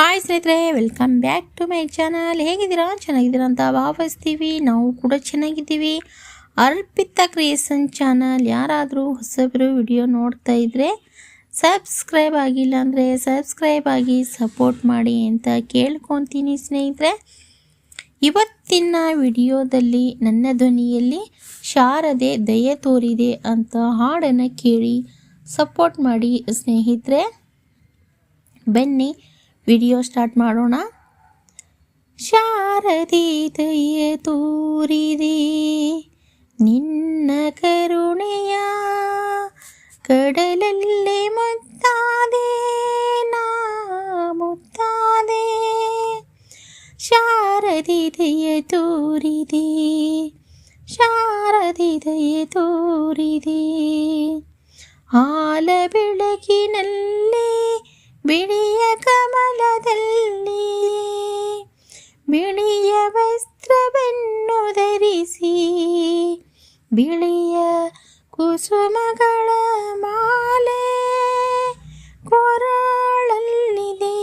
Hi ಸ್ನೇಹಿತರೆ welcome back to my channel ಹೇಗಿದ್ದೀರಾ? ಚೆನ್ನಾಗಿದ್ದೀರಾ ಅಂತ ಭಾವಿಸ್ತೀವಿ. ನಾವು ಕೂಡ ಚೆನ್ನಾಗಿದ್ದೀವಿ. ಅರ್ಪಿತ ಕ್ರಿಯೇಷನ್ ಚಾನಲ್ ಯಾರಾದರೂ ಹೊಸಬರು ವಿಡಿಯೋ ನೋಡ್ತಾ ಇದ್ದರೆ ಸಬ್ಸ್ಕ್ರೈಬ್ ಆಗಿಲ್ಲ ಅಂದರೆ ಸಬ್ಸ್ಕ್ರೈಬ್ ಆಗಿ ಸಪೋರ್ಟ್ ಮಾಡಿ ಅಂತ ಕೇಳ್ಕೊತೀನಿ ಸ್ನೇಹಿತರೆ. ಇವತ್ತಿನ ವಿಡಿಯೋದಲ್ಲಿ ನನ್ನ ಧ್ವನಿಯಲ್ಲಿ ಶಾರದೆ, ದಯೆ ತೋರಿದೆ ಅಂತ ಹಾಡನ್ನು ಕೇಳಿ ಸಪೋರ್ಟ್ ಮಾಡಿ ಸ್ನೇಹಿತರೆ. ಬನ್ನಿ ವಿಡಿಯೋ ಸ್ಟಾರ್ಟ್ ಮಾಡೋಣ? ಶಾರದಿ ದಯೆ ತೋರಿದೆ ನಿನ್ನ ಕರುಣೆಯ ಕಡಲಲ್ಲಿ ಮುತ್ತಾದೆ, ನಾ ಮುತ್ತಾದೆ. ಶಾರದಿ ದಯೆ ತೋರಿದೆ ಶಾರದಿ ದಯೆ ತೋರಿದೆ ಹಾಲ ಬೆಳಕಿನಲ್ಲಿ ಬಿಳಿಯ ಕಮಲದಲ್ಲಿ ಬಿಳಿಯ ಕುಸುಮಗಳ ಮಾಲೆ ಕೊರಳಲ್ಲಿದೆ.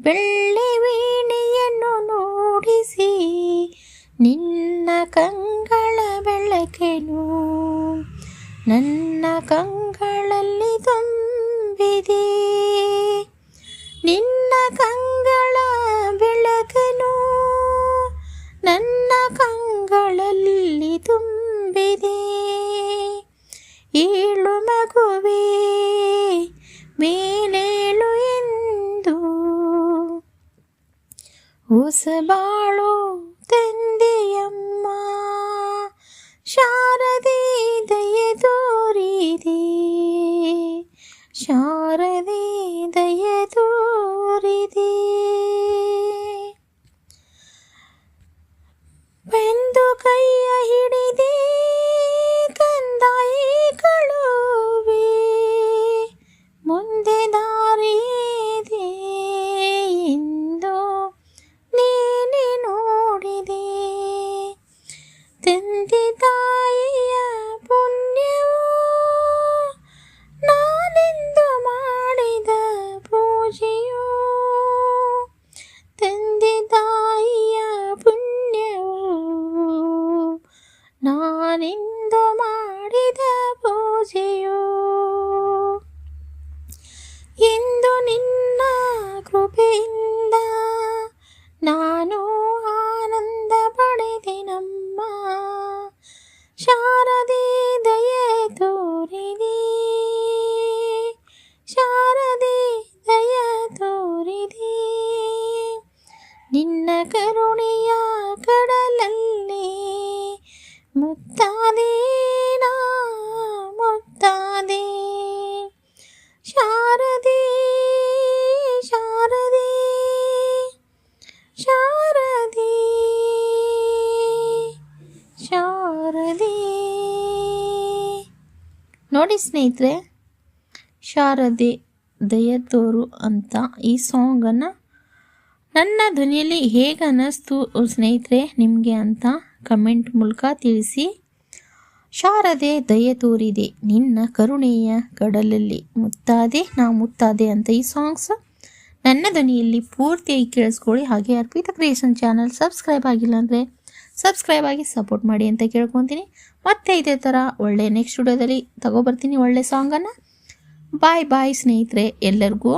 ಬೆಳ್ಳಿ ವೀಣೆಯನ್ನು ನೋಡಿಸಿ ನಿನ್ನ ಕಂಗಳ ಬೆಳಕೆನು. ನನ್ನ ಕಂಗಳಲ್ಲಿ ತುಂಬಿದೆ. ತುಂಬಿದೆ ಏಳು ಮಗುವೆ ಮೇಲೇಳು ಎಂದು ಹೊಸಬಾಳು ತಂದೆಯಮ್ಮ ಶಾರದೆ ಪೂಜೆಯು ಎಂದು ನಿನ್ನ ಕೃಪೆಯಿಂದ ನೋಡಿ ಸ್ನೇಹಿತರೆ, ಶಾರದೆ ದಯ ತೋರು ಅಂತ ಈ ಸಾಂಗನ್ನು ನನ್ನ ಧ್ವನಿಯಲ್ಲಿ ಹೇಗೆ ಅನ್ನಿಸ್ತು ಸ್ನೇಹಿತರೆ ನಿಮಗೆ ಅಂತ ಕಮೆಂಟ್ ಮೂಲಕ ತಿಳಿಸಿ. ಶಾರದೆ ದಯ ತೋರಿದೆ ನಿನ್ನ ಕರುಣೆಯ ಕಡಲಲ್ಲಿ ಮುತ್ತಾದೆ, ನಾ ಮುತ್ತಾದೆ ಅಂತ ಈ ಸಾಂಗ್ಸ್ ನನ್ನ ಧ್ವನಿಯಲ್ಲಿ ಪೂರ್ತಿಯಾಗಿ ಕೇಳಿಸ್ಕೊಳ್ಳಿ. ಹಾಗೆ ಅರ್ಪಿತ ಕ್ರಿಯೇಷನ್ ಚಾನಲ್ ಸಬ್ಸ್ಕ್ರೈಬ್ ಆಗಿಲ್ಲ ಅಂದರೆ ಸಬ್ಸ್ಕ್ರೈಬ್ ಆಗಿ ಸಪೋರ್ಟ್ ಮಾಡಿ ಅಂತ ಕೇಳ್ಕೊತೀನಿ. ಮತ್ತೆ ಇದೇ ಥರ ಒಳ್ಳೆ ನೆಕ್ಸ್ಟ್ ವಿಡಿಯೋದಲ್ಲಿ ತಗೋಬರ್ತೀನಿ ಒಳ್ಳೆ ಸಾಂಗನ್ನು ಬಾಯ್ ಬಾಯ್ ಸ್ನೇಹಿತರೆ ಎಲ್ಲರಿಗೂ.